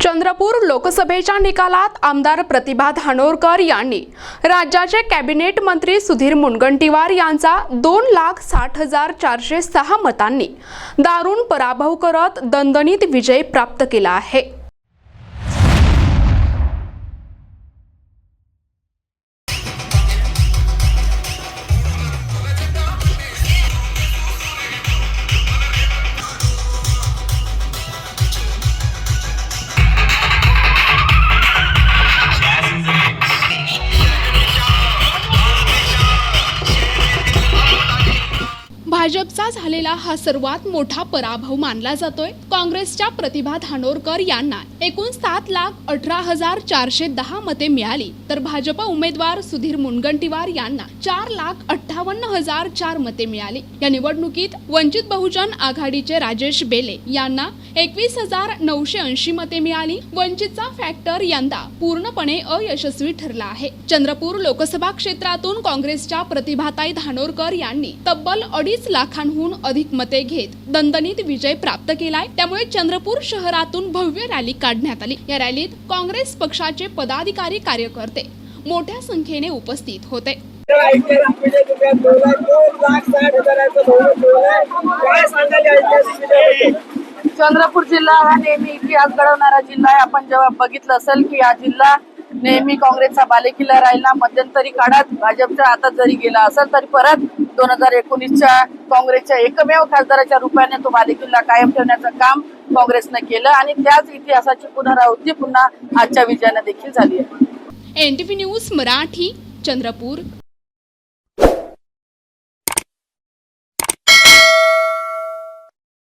चंद्रपूर लोकसभेच्या निकालात आमदार प्रतिभा धानोरकर यांनी राज्याचे कॅबिनेट मंत्री सुधीर मुनगंटीवार यांचा दोन लाख साठ हजार चारशे सहा मतांनी दारुण पराभव करत दणदणीत विजय प्राप्त केला आहे. भाजपचा झालेला हा सर्वात मोठा पराभव मानला जातोय. काँग्रेसच्या प्रतिभा धानोरकर यांना एकूण सात लाख अठरा हजार चारशे दहा मते मिळाली. तर भाजप उमेदवार सुधीर मुनगंटीवार यांना चार लाख अठ्ठावन्न हजार चार मते मिळाली. या निवडणुकीत वंचित बहुजन आघाडीचे राजेश बेले यांना एकवीस हजार नऊशे ऐंशी मते मिळाली. वंचितचा फॅक्टर यंदा पूर्णपणे अयशस्वी ठरला आहे. चंद्रपूर लोकसभा क्षेत्रातून काँग्रेसच्या प्रतिभाताई धानोरकर यांनी तब्बल अडीच लाखांहून अधिक मते घेत दणदणीत विजय प्राप्त केलाय. त्यामुळे चंद्रपूर शहरातून भव्य रॅली काढण्यात आली. या रॅलीत काँग्रेस पक्षाचे पदाधिकारी कार्यकर्ते मोठ्या संख्येने उपस्थित होते. चंद्रपूर जिल्हा हा नेहमी इतिहास घडवणारा जिल्हा आहे. आपण जेव्हा बघितलं असेल की हा जिल्हा नेहमी काँग्रेसचा बालेकिल्ला राहिला मध्यंतरी काळात भाजपच्या हातात जरी गेला असेल तरी परत दोन हजार एकोणीसच्या काँग्रेसच्या एकमेव खासदाराच्या रूपाने तो बालेकिल्ला कायम ठेवण्याचं काम काँग्रेसनं केलं आणि त्याच इतिहासाची पुनरावृत्ती पुन्हा आजच्या विजयाने देखील झाली आहे. N news Marathi Chandrapur.